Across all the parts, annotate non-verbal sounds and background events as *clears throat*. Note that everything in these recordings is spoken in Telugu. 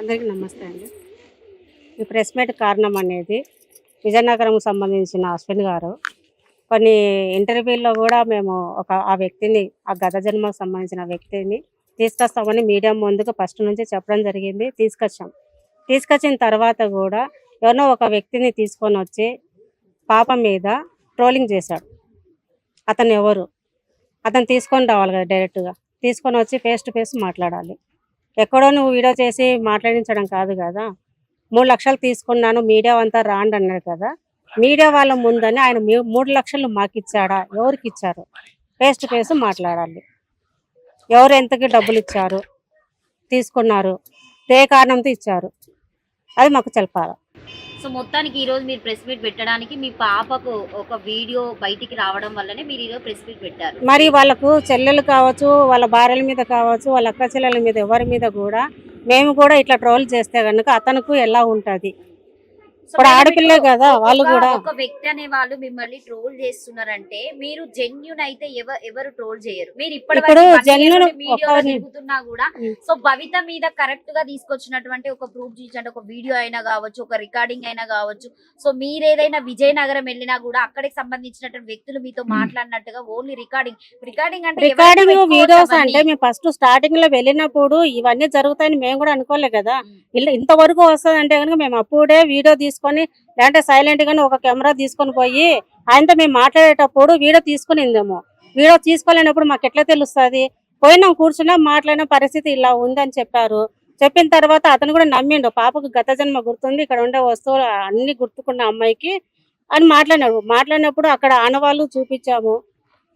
అందరికీ నమస్తే అండి. ఈ ప్రెస్ మీట్ కారణం అనేది విజయనగరం సంబంధించిన అశ్విన్ గారు. కొన్ని ఇంటర్వ్యూల్లో కూడా మేము ఒక ఆ వ్యక్తిని ఆ గత జన్మకు సంబంధించిన వ్యక్తిని తీసుకొస్తామని మీడియా ముందుకు ఫస్ట్ నుంచి చెప్పడం జరిగింది. తీసుకొచ్చాం. తీసుకొచ్చిన తర్వాత కూడా ఎవరినో ఒక వ్యక్తిని తీసుకొని వచ్చి పాప మీద ట్రోలింగ్ చేశాడు. అతను ఎవరు? అతను తీసుకొని రావాలి కదా డైరెక్ట్గా. తీసుకొని వచ్చి ఫేస్ టు ఫేస్ మాట్లాడాలి. ఎక్కడో నువ్వు వీడియో చేసి మాట్లాడించడం కాదు కదా. మూడు లక్షలు తీసుకున్నాను మీడియా అంతా రాండి అన్నాడు కదా. మీడియా వాళ్ళ ముందని ఆయన మీ- మూడు లక్షలు మాకు ఇచ్చాడా ఎవరికి ఇచ్చారు? ఫేస్ టు ఫేస్ మాట్లాడాలి. ఎవరు ఎంతకి డబ్బులు ఇచ్చారు? తీసుకున్నారు. ఏ కారణంతో ఇచ్చారు. అది మాకు తెలపాలి సో మొత్తానికి ఈరోజు మీరు ప్రెస్ మీట్ పెట్టడానికి మీ పాపకు ఒక వీడియో బయటికి రావడం వల్లనే మీరు ఈరోజు ప్రెస్ మీట్ పెట్టారు. మరి వాళ్ళకు చెల్లెలు కావచ్చు వాళ్ళ భార్యల మీద కావచ్చు వాళ్ళ అక్క చెల్లెల మీద ఎవరి మీద కూడా మేము కూడా ఇట్లా ట్రోల్ చేస్తే కనుక అతనుకు ఎలా ఉంటుంది? ఇప్పుడు ఆడపిల్లే కదా, వాళ్ళు కూడా. ఒక వ్యక్తి అనే వాళ్ళు మిమ్మల్ని ట్రోల్ చేస్తున్నారంటే మీరు జెన్యున్ అయితే ఎవరు ట్రోల్ చేయరు మీరు ఇప్పుడు ఒకరిని- తిరుగుతున్నా కూడా. సో భవిత మీద కరెక్ట్గా తీసుకొచ్చినటువంటి ఒక ప్రూఫ్ చూపించండి ఒక వీడియో అయినా కావచ్చు ఒక రికార్డింగ్ అయినా కావచ్చు సో మీరు ఏదైనా విజయనగరం వెళ్ళినా కూడా అక్కడికి సంబంధించినటువంటి వ్యక్తులు మీతో మాట్లాడినట్టుగా ఓన్లీ రికార్డింగ్ రికార్డింగ్ అంటే రికార్డింగ్ వీడియోస్. అంటే మేము ఫస్ట్ స్టార్టింగ్లో వెళ్ళినప్పుడు ఇవన్నీ జరుగుతాయని మేము కూడా అనుకోలే కదా ఇంతవరకు వస్తుంది అంటే కనుక మేము అప్పుడే వీడియో తీసుకొని లేదంటే సైలెంట్ గానే ఒక కెమెరా తీసుకొని పోయి ఆయనతో మేము మాట్లాడేటప్పుడు వీడియో తీసుకునిందేమో వీడియో తీసుకోలేనప్పుడు మాకు ఎట్లా తెలుస్తుంది? పోయినాం కూర్చున్నా మాట్లాడిన పరిస్థితి ఇలా ఉందని చెప్పారు. చెప్పిన తర్వాత అతను కూడా నమ్మిండు. పాపకు గత జన్మ గుర్తుంది ఇక్కడ ఉండే వస్తువులు అన్ని గుర్తుకున్న అమ్మాయికి అని మాట్లాడినాడు మాట్లాడినప్పుడు అక్కడ ఆనవాళ్ళు చూపించాము.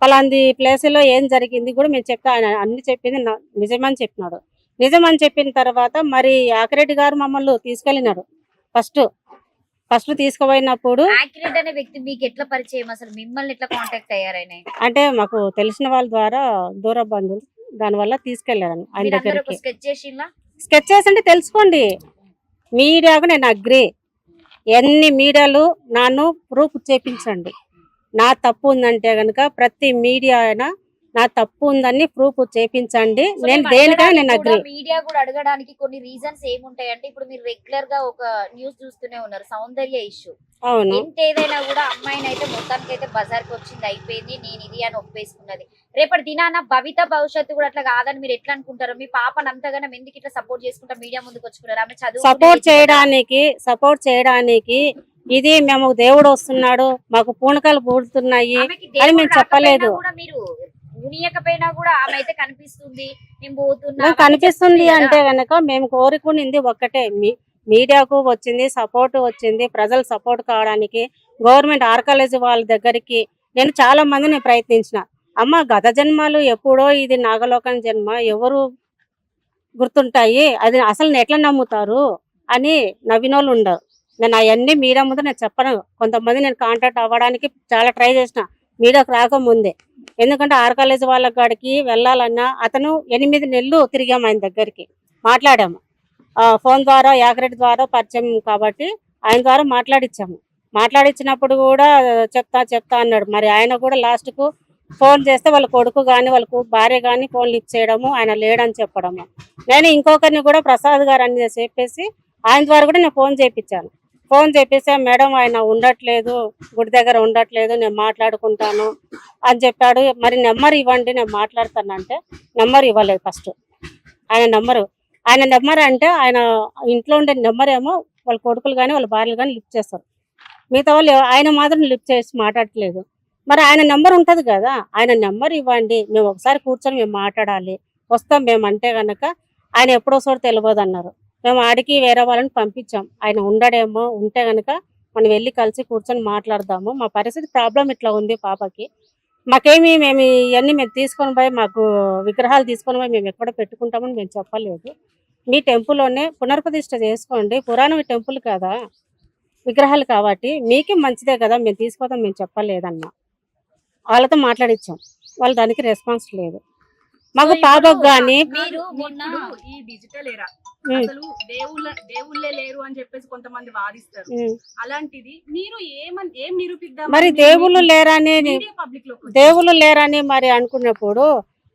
పలాంది ప్లేస్లో ఏం జరిగింది కూడా మేము చెప్తా ఆయన అన్ని చెప్పింది నిజమని చెప్పినాడు. నిజమని చెప్పిన తర్వాత మరి ఆకిరెడ్డి గారు మమ్మల్ని తీసుకెళ్ళినాడు ఫస్ట్ ఫస్ట్ తీసుకుపోయినప్పుడు యాక్యురేట్ అనే వ్యక్తి మీకు ఎట్లా పరిచయం? అసలు మిమ్మల్ని ఎట్లా కాంటాక్ట్ అయ్యారైనా? అంటే మాకు తెలిసిన వాళ్ళ ద్వారా దూర బంధువులు దానివల్ల తీసుకెళ్ళారు ఆయన దగ్గరికి. స్కెచ్ స్కెచెస్ అంటే తెలుసుకోండి. మీడియాకు నేను అగ్రి ఎన్ని మీడియాలు నన్ను ప్రూఫ్ చేపించండి. నా తప్పు ఉందంటే గనుక ప్రతి మీడియా అయినా నా తప్పు ఉందని ప్రూఫ్ చేపించండి. నేను దేనికైనా నేను అగ్రి మీడియా కూడా అడగడానికి కొన్ని రీజన్స్ ఏముంటాయి అంటే ఇప్పుడు మీరు రెగ్యులర్గా ఒక న్యూస్ చూస్తూనే ఉన్నారు సౌందర్య ఇష్యూ అవును. ఎంత ఏదైనా కూడా అమ్మాయిని అయితే మొత్తానికి అయితే బజార్కి వచ్చింది అయిపోయింది నేను ఇది అని ఒప్పేసుకున్నది. రేపటి దినాన భవిత భవిష్యత్తు కూడా అట్లా కాదని మీరు ఎట్లా అనుకుంటారు మీ పాపను అంతగానం ఎందుకు ఇట్లా సపోర్ట్ చేసుకుంటా మీడియా ముందుకు వచ్చుకున్నారు ఆమె చదువు సపోర్ట్ చేయడానికి సపోర్ట్ చేయడానికి ఇది మేము దేవుడు వస్తున్నాడు మాకు పూనకాలు పూడుతున్నాయి అని మేము చెప్పలేదు. ఉనియకపోయినా కూడా ఆమె అయితే కనిపిస్తుంది. నేను పోతున్నా కనిపిస్తుంది అంటే గనక మేము కోరుకునింది ఒక్కటే. మీ- మీడియాకు వచ్చింది సపోర్ట్ వచ్చింది ప్రజలు సపోర్ట్ కావడానికి గవర్నమెంట్ ఆర్ కాలేజ్ వాళ్ళ దగ్గరికి నేను చాలా మందిని ప్రయత్నించిన. అమ్మ గత జన్మలు ఎప్పుడో ఇది నాగలోకం జన్మ ఎవరు గుర్తుంటాయి? అది అసలు ఎట్లా నమ్ముతారు? అని నవ్వినోళ్ళు ఉండరు. నేను అవన్నీ మీడియా ముందు నేను చెప్పను. కొంతమంది నేను కాంటాక్ట్ అవ్వడానికి చాలా ట్రై చేసిన. మీడియాకు రాకముందే. ఎందుకంటే ఆర్ కాలేజ్ వాళ్ళ కాడికి వెళ్ళాలన్నా అతను ఎనిమిది నెలలు తిరిగాము ఆయన దగ్గరికి. మాట్లాడాము. ఆ, ఫోన్ ద్వారా యాక్రెట్ ద్వారా పరిచయం కాబట్టి ఆయన ద్వారా మాట్లాడిచ్చాము. మాట్లాడిచ్చినప్పుడు కూడా చెప్తా చెప్తా అన్నాడు. మరి ఆయన కూడా లాస్ట్కు ఫోన్ చేస్తే వాళ్ళ కొడుకు కానీ వాళ్ళకు భార్య కానీ ఫోన్ లిఫ్ట్ చేయడము ఆయన లేడని చెప్పడము. నేను ఇంకొకరిని కూడా ప్రసాద్ గారు అని చెప్పేసి ఆయన ద్వారా కూడా నేను ఫోన్ చేయించాను. ఫోన్ చేపిస్తే మేడం ఆయన ఉండట్లేదు గుడి దగ్గర ఉండట్లేదు నేను మాట్లాడుకుంటాను అని చెప్పాడు. మరి నెంబర్ ఇవ్వండి నేను మాట్లాడతానంటే నెంబర్ ఇవ్వలేదు ఫస్ట్. ఆయన నెంబరు ఆయన నెంబర్ అంటే ఆయన ఇంట్లో ఉండే నెంబర్ ఏమో వాళ్ళ కొడుకులు కానీ వాళ్ళ భార్యలు కానీ లిఫ్ట్ చేస్తారు. మిగతా వాళ్ళు ఆయన మాత్రం లిఫ్ట్ చేసి మాట్లాడట్లేదు. మరి ఆయన నెంబర్ ఉంటది కదా ఆయన నెంబర్ ఇవ్వండి మేము ఒకసారి కూర్చొని మేము మాట్లాడాలి వస్తాం మేము అంటే గనక ఆయన ఎప్పుడో తెలియదు అన్నారు. మేము ఆడికి వేరే వాళ్ళని పంపించాం. ఆయన ఉండడేమో ఉంటే కనుక మనం వెళ్ళి కలిసి కూర్చొని మాట్లాడదాము. మా పరిస్థితి ప్రాబ్లం ఇట్లా ఉంది పాపకి. మాకేమి మేము ఇవన్నీ మేము తీసుకొని పోయి మాకు విగ్రహాలు తీసుకొని పోయి మేము ఎక్కడ పెట్టుకుంటామని మేము చెప్పలేదు. మీ టెంపుల్లోనే పునర్ప్రతిష్ట చేసుకోండి. పురాణం టెంపుల్ కదా. విగ్రహాలు కాబట్టి మీకే మంచిదే కదా. మేము తీసుకోదాం మేము చెప్పలేదన్నా. వాళ్ళతో మాట్లాడిచ్చాం. వాళ్ళు దానికి రెస్పాన్స్ లేదు. మాకు పాపకు కానీ మీరు మొన్న ఇప్పుడు ఈ డిజిటల్ ఎరా. అసలు దేవుళ్ళ దేవుళ్ళే లేరు అని చెప్పేసి కొంతమంది వాదిస్తారు. అలాంటిది మీరు ఏమని ఏం నిరూపిద్దాం మరి దేవుళ్ళు లేరని పబ్లిక్లో దేవుళ్ళు లేరని మరి అనుకున్నప్పుడు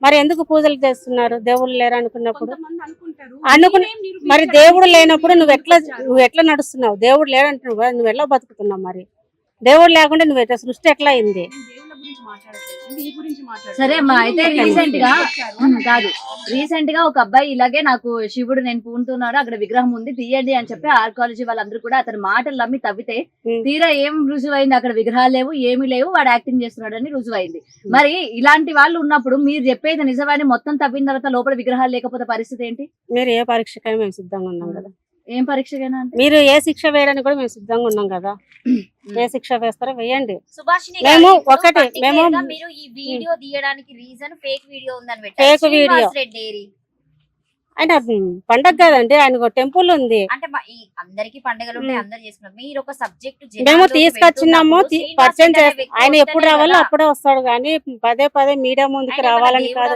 మరి ఎందుకు పూజలు చేస్తున్నారు? దేవుళ్ళు లేరు అనుకున్నప్పుడు? కొంతమంది అనుకుంటారు. అనుకున్న- మీరేం దేవుడు లేనప్పుడు నువ్వు ఎట్లా? నువ్వు ఎట్లా నడుస్తున్నావు? దేవుడు లేడంటున్నావు కదా, నువ్వు ఎట్లా బతుకుతున్నావు మరి? దేవుడు లేకుండా నువ్వు ఎట్లా సృష్టి ఎట్లా అయింది? సరే అమ్మా, అయితే recent గా- కాదు. రీసెంట్గా ఒక అబ్బాయి ఇలాగే నాకు శివుడు నేను పూనుతున్నాడు అక్కడ విగ్రహం ఉంది తీయండి అని చెప్పి ఆర్కాలజీ వాళ్ళందరూ కూడా అతని మాటలు నమ్మి తవ్వితే. తీరా ఏం రుజువైంది? అక్కడ విగ్రహాలు లేవు ఏమీ లేవు వాడు యాక్టింగ్ చేస్తున్నాడు అని రుజువైంది మరి ఇలాంటి వాళ్ళు ఉన్నప్పుడు మీరు చెప్పేది నిజమని మొత్తం తవ్విన తర్వాత లోపల విగ్రహాలు లేకపోతే పరిస్థితి ఏంటి? మీరు ఏ పరీక్షకైనా మేము సిద్ధంగా ఉన్నాం కదా. ఏం పరీక్షగా అంటే? మీరు ఏ శిక్ష వేయడానికి కూడా మేము సిద్ధంగా ఉన్నాం కదా. *clears throat* ఏ శిక్ష వేస్తారో వేయండి. సుభాషిణి మేము ఒకటి, మేము- మీరు ఈ వీడియో తీయడానికి రీజన్ ఫేక్ వీడియో ఉందని Fake పెట్టారు video. శ్రీనివాస్ రెడ్డి ఏరి. ఆయన పండగ కదండి ఆయనకు టెంపుల్ ఉంది. అంటే అందరికి పండుగలు ఉంటాయి ఉమ్. అందరు చేసుకున్నారు. మీరు ఒక సబ్జెక్ట్ మేము తీసుకొచ్చినాము పరిచయం చేస్తాం ఆయన ఎప్పుడు రావాలో అప్పుడే వస్తాడు కానీ పదే పదే మీడియా ముందుకు రావాలని కాదు.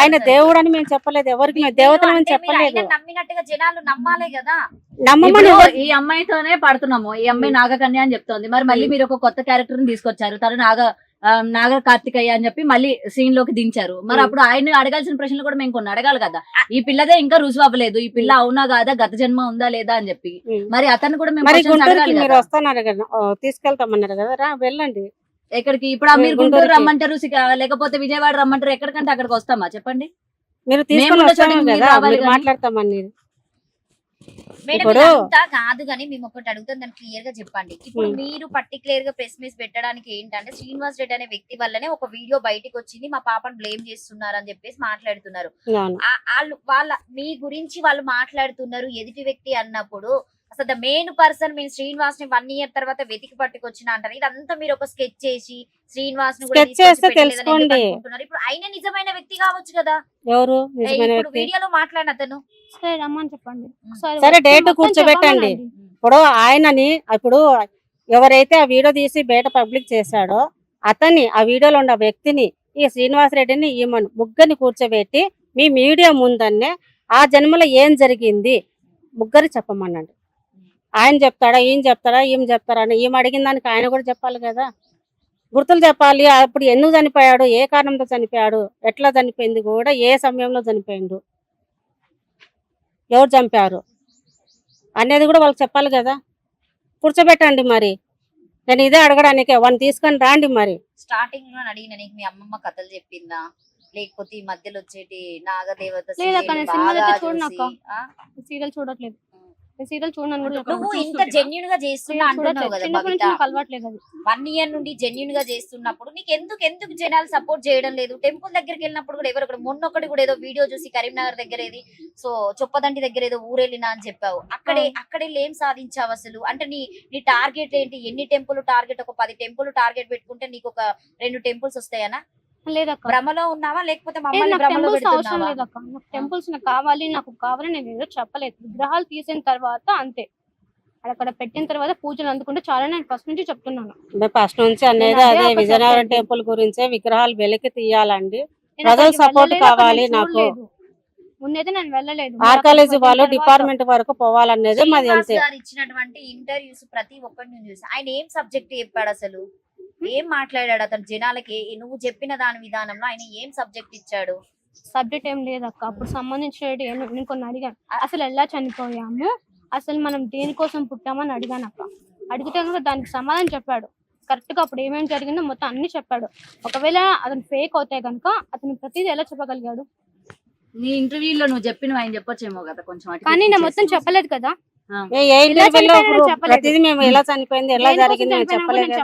ఆయన దేవుడు అని మేము చెప్పలేదు ఎవరికి మేము దేవతలు అని చెప్పలేదు. నమ్మినట్టుగా జనాలు నమ్మాలి కదా. నమ్మమని ఈ అమ్మాయితోనే పడుతున్నాము. ఈ అమ్మాయి నాగకన్య అని చెప్తోంది. మరి మళ్ళీ మీరు ఒక కొత్త క్యారెక్టర్ని తీసుకొచ్చారు. తను నాగ ఆ, నాగ కార్తికయ్య అని చెప్పి మళ్ళీ సీన్లోకి దించారు. మరి. అప్పుడు ఆయన అడగాల్సిన ప్రశ్నలు కూడా మేము కొన్ని అడగాలి కదా. ఈ పిల్లదే ఇంకా రుజువు అవ్వలేదు. ఈ పిల్ల అవునా కాదా? గత జన్మ ఉందా లేదా అని చెప్పి. మరి అతను కూడా మేము. వస్తున్నారు కదా. తీసుకెళ్తామన్నారు కదా. వెళ్ళండి. ఎక్కడికి? ఇప్పుడు ఆ మీరు గుంటూరు. రమ్మంటారు లేకపోతే విజయవాడ రమ్మంటారు ఎక్కడికంటే అక్కడికి వస్తామా? చెప్పండి. మీరు తీసుకొని. మాట్లాడతామని ఇప్పుడు- కాదు కానీ మేము ఒకటి అడుగుతాం దాన్ని క్లియర్గా చెప్పండి. ఇప్పుడు. మీరు పర్టికులర్గా ప్రెస్ మీస్ పెట్టడానికి ఏంటంటే శ్రీనివాస్ రెడ్డి అనే వ్యక్తి వల్లనే ఒక వీడియో బయటికి వచ్చింది మా పాపను బ్లేమ్ చేస్తున్నారు అని చెప్పేసి మాట్లాడుతున్నారు. వాళ్ళు వాళ్ళ మీ గురించి వాళ్ళు మాట్లాడుతున్నారు ఎదుటి వ్యక్తి అన్నప్పుడు అసలు ద మెయిన్ పర్సన్ మేము శ్రీనివాస్ని వన్ ఇయర్ తర్వాత వెతికి పట్టుకొచ్చిన అంటారు. ఇదంతా మీరు ఒక స్కెచ్ చేసి శ్రీనివాస్ని? ఇప్పుడు ఆయన నిజమైన వ్యక్తి కావచ్చు కదా. ఎవరు? నిజమైన ఇప్పుడు వీడియోలో మాట్లాడిన అతను. సరే రమ్మని చెప్పండి. మొత్తం కూర్చోబెట్టండి. చెప్పమనండి. ఇప్పుడు ఆయనని ఇప్పుడు ఎవరైతే ఆ వీడియో తీసి బయట పబ్లిక్ చేశాడో అతన్ని ఆ వీడియోలో ఉన్న వ్యక్తిని ఈ శ్రీనివాస్ రెడ్డిని ఈమెను ముగ్గురిని కూర్చోబెట్టి మీ మీడియా ముందన్నే ఆ జన్మలో ఏం జరిగింది? ముగ్గురు చెప్పమన్నాడు ఆయన చెప్తాడా ఈయన చెప్తాడా ఈమె చెప్తారా అని. ఈమె అడిగిన దానికి ఆయన కూడా చెప్పాలి కదా. గుర్తులు చెప్పాలి. అప్పుడు ఎందుకు చనిపోయాడు ఏ కారణంతో చనిపోయాడు ఎట్లా చనిపోయింది కూడా ఏ సమయంలో చనిపోయిండు ఎవరు చంపారు అనేది కూడా వాళ్ళకి చెప్పాలి కదా. కూర్చోబెట్టండి మరి. నేను ఇదే అడగడానికి వాళ్ళని తీసుకొని రాండి మరి. స్టార్టింగ్లో అడిగిన నీకు మీ అమ్మమ్మ కథలు చెప్పిందా? లేకపోతే ఈ మధ్యలో వచ్చేటి నాగదేవత లేదక్క, serial నేను? సీరియల్ చూడను కూడా నువ్వు నువ్వు ఇంత? జెన్యున్గా చేస్తున్నా అంటున్నావు కదా చిన్నప్పటి నుంచి బబిత నాకు అలవాట్లేదు అది. వన్ ఇయర్ నుండి జెన్యున్గా చేస్తున్నప్పుడు నీకు ఎందుకు ఎందుకు జనాలు సపోర్ట్ చేయడం లేదు? టెంపుల్ దగ్గరికి వెళ్ళినప్పుడు కూడా ఎవరు మొన్న ఒకటి కూడా ఏదో వీడియో చూసి కరీంనగర్ దగ్గర ఏది సో చొప్పదండి దగ్గర ఏదో ఊరెళ్ళినా అని చెప్పావు. అక్కడే అక్కడే ఏం సాధించావు అసలు? అంటే నీ నీ టార్గెట్ ఏంటి? ఎన్ని టెంపుల్ టార్గెట్ ఒక పది టెంపుల్ టార్గెట్ పెట్టుకుంటే నీకు ఒక రెండు టెంపుల్స్ వస్తాయనా? లేదక్క. భ్రమలో ఉన్నావా? లేకపోతే మమ్మల్ని భ్రమలో టెంపుల్స్ అవసరం పెడుతున్నావా లేదక్క. నాకు టెంపుల్స్ నాకు కావాలి నాకు కావాలి నేను ఏదో చెప్పలేదు. విగ్రహాలు తీసిన తర్వాత అంతే. అక్కడ పెట్టిన తర్వాత పూజలు అందుకుంటే చాలా నేను ఫస్ట్ నుంచి చెప్తున్నాను. ఫస్ట్ నుంచి అనేది నేను అదే విజయనగరం. టెంపుల్ గురించే విగ్రహాలు వెలికి తీయాలండి. నేను ప్రజల అక్కడికి support వెళ్ళలేదు, అక్కడ కావాలి నేను నాకు. చూడలేదు. ముందైతే నేను వెళ్ళలేదు. మరి ఆర్కాలజీ వాళ్ళు తర్వాత- డిపార్ట్మెంట్ వరకు పోవాలనేది మాది శ్రీనివాస్ అంతే. గారు ఇచ్చినటువంటి ఇంటర్వ్యూస్ ప్రతి ఒక్కటి నేను ఆయన ఏం సబ్జెక్ట్ చెప్పాడు అసలు? ఏం మాట్లాడాడు అతను జనాలకి? నువ్వు చెప్పిన దాని విధానంలో ఆయన ఏం సబ్జెక్ట్ ఇచ్చాడు? సబ్జెక్ట్ ఏం లేదక్క. అప్పుడు సంబంధించిన నేను కొన్ని అడిగాను. అసలు ఎలా చనిపోయాము? అసలు మనం దేనికోసం పుట్టామని అడిగాను అక్క. అడిగితే కనుక దానికి సమాధానం చెప్పాడు. కరెక్ట్గా అప్పుడు ఏమేమి జరిగిందో మొత్తం అన్ని చెప్పాడు. ఒకవేళ అతను ఫేక్ అవుతే కనుక అతను ప్రతిదీ ఎలా చెప్పగలిగాడు? నీ ఇంటర్వ్యూలో నువ్వు చెప్పిన ఆయన చెప్పొచ్చేమో కదా కొంచెం అటు కానీ నేను మొత్తం. చెప్పలేదు కదా. ఏ ఇంటర్వ్యూలో. ప్రతిదీ మేము ఎలా చనిపోయింది ఎలా జరిగింది మేము చెప్పలేదు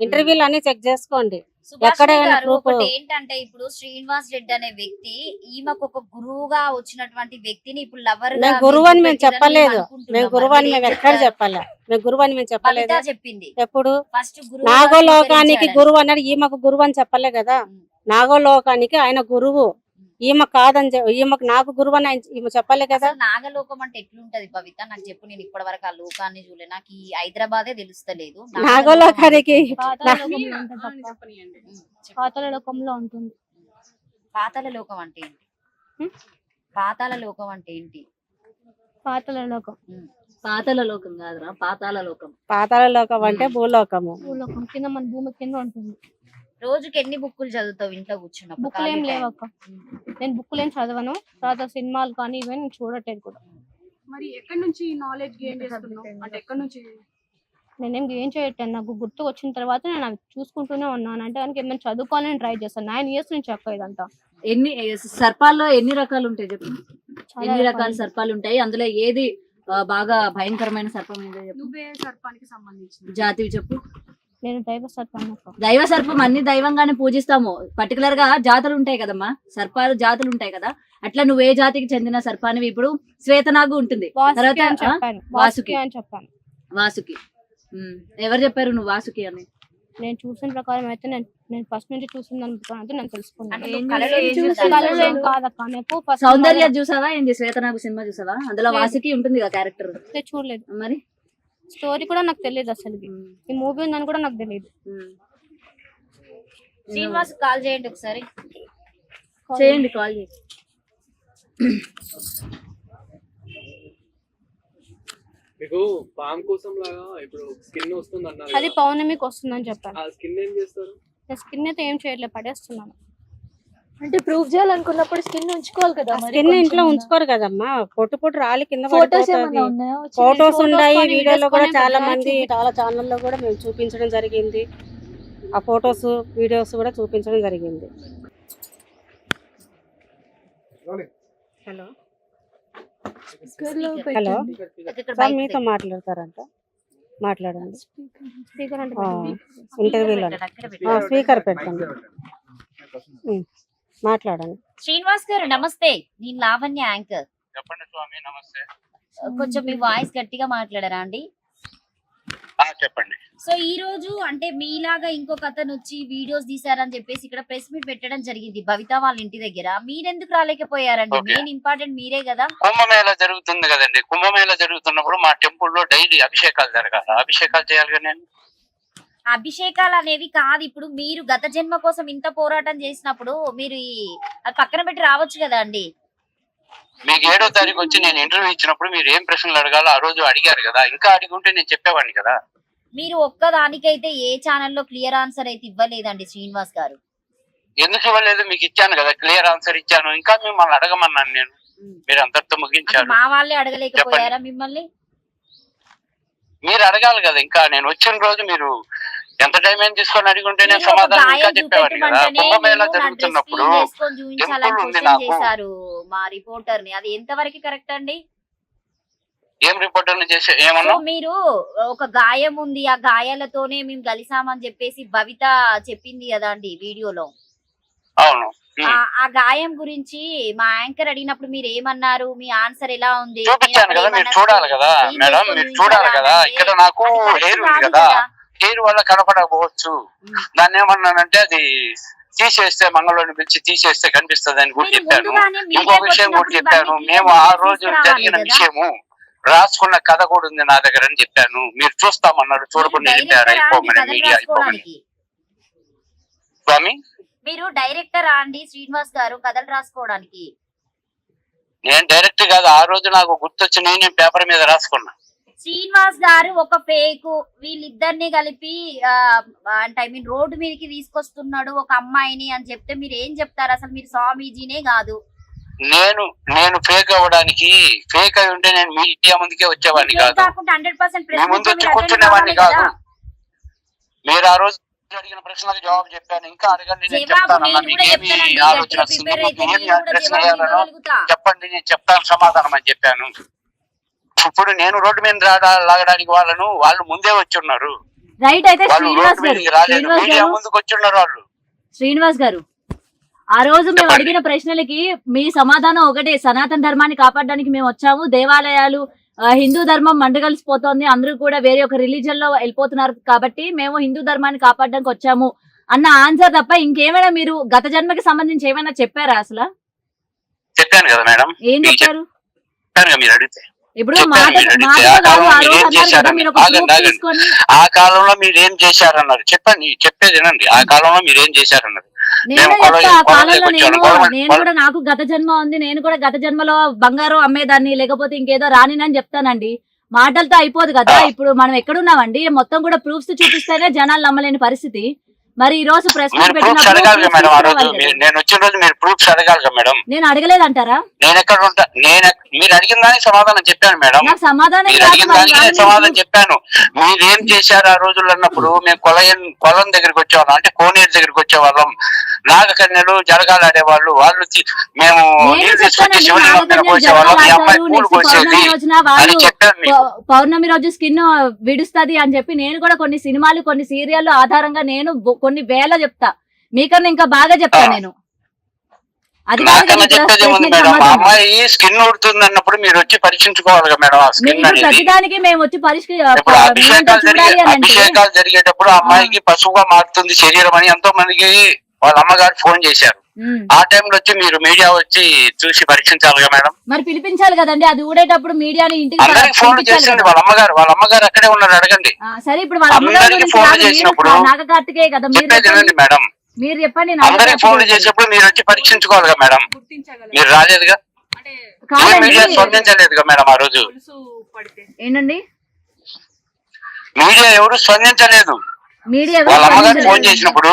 ఇంటర్వ్యూలు అన్ని చెక్ చేసుకోండి. ఏంటంటే ఇప్పుడు శ్రీనివాస్ రెడ్డి అనే వ్యక్తి ఈమెకు ఒక గురువుగా వచ్చినటువంటి వ్యక్తిని ఇప్పుడు లవర్ గురువు అని మేము చెప్పలేదు. మేము గురువు అని మేము ఎక్కడ చెప్పాలి? మేము గురువు అని మేము చెప్పలేదు. చెప్పింది. ఎప్పుడు? ఫస్ట్ గురువు నాగోలోకానికి గురువు అన్నాడు ఈమెకు గురువు అని చెప్పలే కదా. నాగోలోకానికి ఆయన గురువు. ఈమె కాదని ఈమెకు నాకు గురువు అని ఈమె చెప్పలే కదా. నాగలోకం అంటే ఎట్లుంటది పవిత? నాకు చెప్పు నేను ఇప్పటి వరకు ఆ లోకాన్ని చూడలే. నాకు ఈ హైదరాబాదే తెలుస్తలేదు. నాగలోకానికి పాతాళ నా- లోకంలో ఉంటుంది. పాతాళ లోకం అంటే ఏంటి. పాతాళ లోకం అంటే ఏంటి? పాతాళ లోకం పాతాళ లోకం కాదురా పాతాళ లోకం పాతాళ లోకం అంటే భూలోకము. భూలోకం. కింద మన భూమి కింద ఉంటుంది. రోజుకి ఎన్ని బుక్కులు చదువుతావు ఇంట్లో కూర్చున్నప్పుడు? బుక్లు ఏం లేవు? అక్క. నేను బుక్లు ఏం చదవను. తర్వాత సినిమాలు కానీ ఇవన్నీ నేను చూడట్లేదు కూడా. మరి ఎక్కడి నుంచి నాలెడ్జ్ గెయిన్ చేస్తున్నావు? అంటే ఎక్కడి నుంచి? నేనేం ఏం చేయట్లేదు. నాకు గుర్తు వచ్చిన తర్వాత నేను అవి చూసుకుంటూనే ఉన్నాను. అంటే దానికి ఏమైనా చదువుకోవాలని ట్రై చేస్తాను. నైన్ ఇయర్స్ నుంచి అక్క ఇదంతా. ఎన్ని సర్పాల్లో ఎన్ని రకాలు ఉంటాయి చెప్పు? ఎన్ని రకాల. సర్పాలు ఉంటాయి? అందులో ఏది బాగా భయంకరమైన సర్పం ఏదో చెప్పు. నువ్వే సర్పానికి సంబంధించిన జాతివి చెప్పు. నేను దైవ సర్పం అన్ని దైవంగానే పూజిస్తాము. పర్టికులర్గా జాతులు ఉంటాయి కదమ్మా. సర్పాలు జాతులు ఉంటాయి కదా. అట్లా నువ్వు ఏ జాతికి చెందిన సర్పానివి? ఇప్పుడు శ్వేతనాగు ఉంటుంది. వాసుకి తర్వాత, వాసుకి. వాసుకి అని చెప్పాను. వాసుకి. ఉమ్. ఎవరు చెప్పారు నువ్వు వాసుకి అని? నేను చూసిన ప్రకారం అయితే నేను నేను ఫస్ట్ నుంచి చూసిన దాని ప్రకారం అయితే నేను తెలుసుకున్నాను సౌందర్య చూసావా? ఏంది? శ్వేతనాగు సినిమా చూసావా? అందులో. వాసుకి ఉంటుంది కదా క్యారెక్టర్ చూడలేదు. మరి? స్టోరీ కూడా నాకు తెలియదు అసలు. ఈ మూవీ ఉందని కూడా నాకు తెలియదు. శ్రీనివాస్ కాల్ చేయండి ఒకసారి. చేయండి కాల్ చేసి మీకు పామ్ కోసం లాగా ఇప్పుడు స్కిన్ వస్తుంది అన్నారు అది. పౌర్ణమికి వస్తుందని చెప్పాను ఆ స్కిన్ ఏం చేస్తారు? నేను స్కిన్ అయితే ఏం చేయట్లేదు పడేస్తున్నాను. అంటే ప్రూవ్ చేయాలనుకున్నప్పుడు స్కిన్ ఉంచుకోవాలి కదా మరి స్కిన్ ఇంట్లో. ఉంచుకోరు కదమ్మా పొట్టు పొట్టు రాలి కింద ఫోటోస్? ఫోటోస్ ఉన్నాయి వీడియోలో కూడా చాలా మంది చాలా ఛానల్లో కూడా మేము చూపించడం జరిగింది ఆ ఫోటోస్ వీడియోస్ కూడా చూపించడం జరిగింది హలో హలో. సార్ మీతో మాట్లాడతారంట మాట్లాడండి. ఇంటర్వ్యూలో. స్పీకర్ పెట్టండి మాట్లాడండి. శ్రీనివాస్ గారు నమస్తే. నేను లావణ్య యాంకర్. చెప్పండి స్వామి నమస్తే. కొంచెం మీ వాయిస్ గట్టిగా మాట్లాడరా అండి? ఆ, చెప్పండి. సో ఈ రోజు అంటే మీలాగా ఇంకొక అతను వచ్చి వీడియోస్ తీసారని చెప్పేసి ఇక్కడ ప్రెస్ మీట్ పెట్టడం జరిగింది భవిత వాళ్ళ ఇంటి దగ్గర. మీరెందుకు రాలేకపోయారండి. మెయిన్ ఇంపార్టెంట్ మీరే కదా? కుంభమేళ జరుగుతుంది కదండి. కుంభమేళ జరుగుతున్నప్పుడు మా టెంపుల్లో డైలీ అభిషేకాలు జరగాలి? అభిషేకాలు చేయాలి కదా నేను? అభిషేకాలు అనేవి కాదు. ఇప్పుడు మీరు గత జన్మ కోసం ఇంత పోరాటం చేసినప్పుడు మీరు ఈ అది పక్కన పెట్టి రావచ్చు కదా అండి. మీకు ఏడో తారీఖు వచ్చి నేను ఇంటర్వ్యూ ఇచ్చినప్పుడు మీరు ఏం ప్రశ్నలు అడగాలో ఆ రోజు అడిగారు కదా. ఇంకా అడిగి ఉంటే నేను చెప్పేవాడిని కదా. మీరు ఒక్క దానికైతే ఏ ఛానల్లో క్లియర్ ఆన్సర్ అయితే ఇవ్వలేదండి శ్రీనివాస్ గారు. ఎందుకు ఇవ్వలేదు? మీకు ఇచ్చాను కదా. క్లియర్ ఆన్సర్ ఇచ్చాను. ఇంకా మిమ్మల్ని అడగమన్నాను నేను. మీరు అంటే ముగించారు. మా వాళ్ళే అడగలేకపోయారా మిమ్మల్ని? మీరు అడగాలి కదా. ఇంకా నేను వచ్చిన రోజు మీరు ఎంత టైం ఏం తీసుకొని అడిగి ఉంటే నేను సమాధానం ఇంకా గాయం చెప్పేవాడిని కదా? కుంభమేళ జరుగుతున్నప్పుడు టెంపుల్ ఉంది నాకు. మా రిపోర్టర్ని అది ఎంతవరకు కరెక్ట్ అండి? ఏం రిపోర్టర్లు చేసే ఏమన్నా? మీరు ఒక గాయం ఉంది ఆ గాయాలతోనే మేము కలిసామని చెప్పేసి భవిత చెప్పింది కదా అండి వీడియోలో. అవును. ఆ- గాయం గురించి మా యాంకర్ అడిగినప్పుడు మీరు ఏమన్నారు? మీ ఆన్సర్ ఎలా ఉంది? చూపించాను కదా మీరు చూడాలి కదా మేడం మీరు చూడాలి కదా. ఇక్కడ నాకు హెయిర్ ఉంది కదా. హెయిర్ వల్ల కనపడకపోవచ్చు. దాన్ని ఏమన్నానంటే అది తీసేస్తే మంగళవారిని పిలిచి తీసేస్తే కనిపిస్తుంది అని కూడా చెప్పాను. ఇంకో విషయం కూడా చెప్పాను. మేము ఆ రోజు జరిగిన. విషయము రాసుకున్న కథ కూడా ఉంది నా దగ్గర అని చెప్పాను. మీరు చూస్తామన్నారు చూడకుండా అండి అయిపోమని మీడియా అయిపోమని. స్వామి? మీరు డైరెక్టర్ అండి శ్రీనివాస్ గారు కథలు రాసుకోవడానికి. నేను డైరెక్ట్ కాదు ఆ రోజు నాకు గుర్తొచ్చి నేను పేపర్ మీద రాసుకున్నా. శ్రీనివాస్ గారు ఒక ఫేక్. వీళ్ళిద్దరిని కలిపి అంటే ఐ మీన్ రోడ్డు మీదకి తీసుకొస్తున్నాడు ఒక అమ్మాయిని అని చెప్తే మీరు ఏం చెప్తారు? అసలు మీరు స్వామీజీనే కాదు. నేను నేను ఫేక్ అవ్వడానికి ఫేక్ అయి ఉంటే నేను మీడియా ముందుకే వచ్చేవాడిని కాదు. హండ్రెడ్ పర్సెంట్ ముందు వచ్చి కూర్చునేవాడిని కాదు. మీరు ఆ రోజు అడిగిన ప్రశ్నలకు జవాబు చెప్పాను. ఇంకా అడగండి నేను చెప్తాను ఆలోచన చెప్పండి నేను చెప్తాను సమాధానం అని చెప్పాను. ఇప్పుడు నేను రోడ్డు మీద లాగడానికి వాళ్ళను వాళ్ళు ముందే వచ్చి ఉన్నారు రైట్ అయితే శ్రీనివాస్ గారు మీదకి వాళ్ళు. శ్రీనివాస్ గారు ఆ రోజు మేము. అడిగిన ప్రశ్నలకి మీ సమాధానం ఒకటే. సనాతన ధర్మాన్ని కాపాడడానికి మేము వచ్చాము. దేవాలయాలు హిందూ ధర్మం మండగలిసిపోతోంది. అందరూ కూడా వేరే ఒక రిలీజన్లో వెళ్ళిపోతున్నారు కాబట్టి మేము హిందూ ధర్మాన్ని కాపాడడానికి వచ్చాము అన్న ఆన్సర్ తప్ప ఇంకేమైనా మీరు గత జన్మకి సంబంధించి ఏమైనా చెప్పారా అసలు? చెప్పాను కదా మేడం. ఏం చెప్పారు? మీరు అడిగితే. ఇప్పుడు ఆ కాలంలో. మీరు ఏం చేశారన్నారు చెప్పండి చెప్పేది వినండి. ఆ కాలంలో మీరు ఏం చేశారన్నారు నేను కాలంలో నేను నేను కూడా నాకు గత జన్మ ఉంది నేను కూడా గత జన్మలో బంగారం అమ్మేదాన్ని లేకపోతే ఇంకేదో రానినని చెప్తానండి. మాటలతో అయిపోదు కదా. ఇప్పుడు మనం ఎక్కడున్నామండి? మొత్తం కూడా ప్రూఫ్స్ చూపిస్తేనే జనాలు నమ్మలేని పరిస్థితి. మరి ఈ రోజు ప్రెస్ మీరు- నేను వచ్చిన రోజు మీరు ప్రూఫ్స్ అడగాలి మేడం. నేను అడగలేదంటారా? నేను ఎక్కడ ఉంటా నేను మీరు అడిగిన దానికి సమాధానం చెప్పాను మేడం. నాకు సమాధానం మీరు అడిగిన దానికి నేను సమాధానం చెప్పాను. మీరేం చేశారు ఆ రోజుల్లో అన్నప్పుడు? మేము కొలయం కొలం దగ్గరికి వచ్చేవాళ్ళం. అంటే కోనేరు దగ్గరికి వచ్చేవాళ్ళం. నాగకన్యలు జరగాలు ఆడేవాళ్ళు వాళ్ళు మేము నీళ్ళు తీసుకొచ్చి పోసేవాళ్ళం. అమ్మాయి పూలు నెక్స్ట్ పోసేది పౌర్ణమి అని చెప్పాను రోజు స్కిన్ విడుస్తది అని చెప్పి నేను కూడా కొన్ని సినిమాలు కొన్ని సీరియల్ ఆధారంగా నేను కొన్ని వేల చెప్తా. మీకన్నా ఇంకా బాగా చెప్తా. నేను. అది స్కిన్ ఉడుతుంది అన్నప్పుడు మీరు వచ్చి పరీక్షించుకోవాలి మేడం ప్రతిదానికి మేము వచ్చి అభిషేకాలు జరిగేటప్పుడు ఆ అమ్మాయికి పశువుగా మారుతుంది శరీరం అని ఎంతో మందికి వాళ్ళ అమ్మగారు ఫోన్ చేశారు. ఆ టైంలో వచ్చి మీరు మీడియా వచ్చి చూసి పరీక్షించాలిగా మేడం? మరి పిలిపించాలి కదండి అది ఊడేటప్పుడు మీడియాని ఇంటికి అందరికి ఫోన్ చేసింది. వాళ్ళ అమ్మగారు వాళ్ళ అమ్మగారు అక్కడే ఉన్నారు అడగండి. ఆ, సరే ఇప్పుడు వాళ్ళ మీరు చేసినప్పుడు నాగకార్తికేయ కదా చెప్పేది మేడం. మీరు చెప్పండి అందరికి గురించి. చేసేప్పుడు మీరు వచ్చి పరీక్షించుకోవాలిగా మేడం. గుర్తించగలరు. మీరు రాలేదుగా? మీడియా స్పందించలేదుగా మేడం ఆ రోజు? ఏంటండి? మీడియా ఎవరు స్పందించలేదు. మీడియా వాళ్ళ అమ్మగారు. ఫోన్ చేసినప్పుడు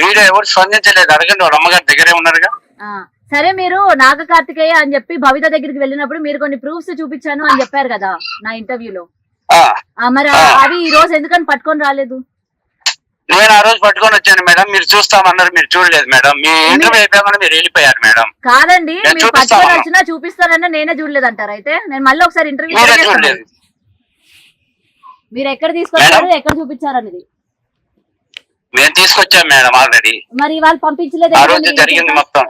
మీడియా ఎవరు స్పందించలేదు. అడగండి వాళ్ళ అమ్మగారి దగ్గరే ఉన్నారుగా. సరే మీరు నాగ కార్తికేయ అని చెప్పి భవిత దగ్గరికి వెళ్ళినప్పుడు మీరు కొన్ని ప్రూఫ్స్ చూపించాను అని చెప్పారు కదా నా ఇంటర్వ్యూలో. మరి అవి ఈ రోజు ఎందుకని పట్టుకొని రాలేదు? నేను ఆ రోజు పట్టుకొని వచ్చాను మేడం. మీరు చూస్తామన్నారు మీరు చూడలేదు మేడం. మీ ఇంటర్వ్యూ అయిపోయాక మీరు వెళ్ళిపోయారు మేడం. కాదండి మీరు. పట్టుకొని వచ్చినా చూపిస్తానన్నా నేనే చూడలేదు అంటారు. అయితే నేను మళ్ళీ ఒకసారి ఇంటర్వ్యూ మీరు ఎక్కడ తీసుకొచ్చారు ఎక్కడ చూపించారు అనేది మేము తీసుకొచ్చాం మేడం ఆల్రెడీ. మరి వాళ్ళు పంపించలేదు ఆ రోజు జరిగింది? మొత్తం.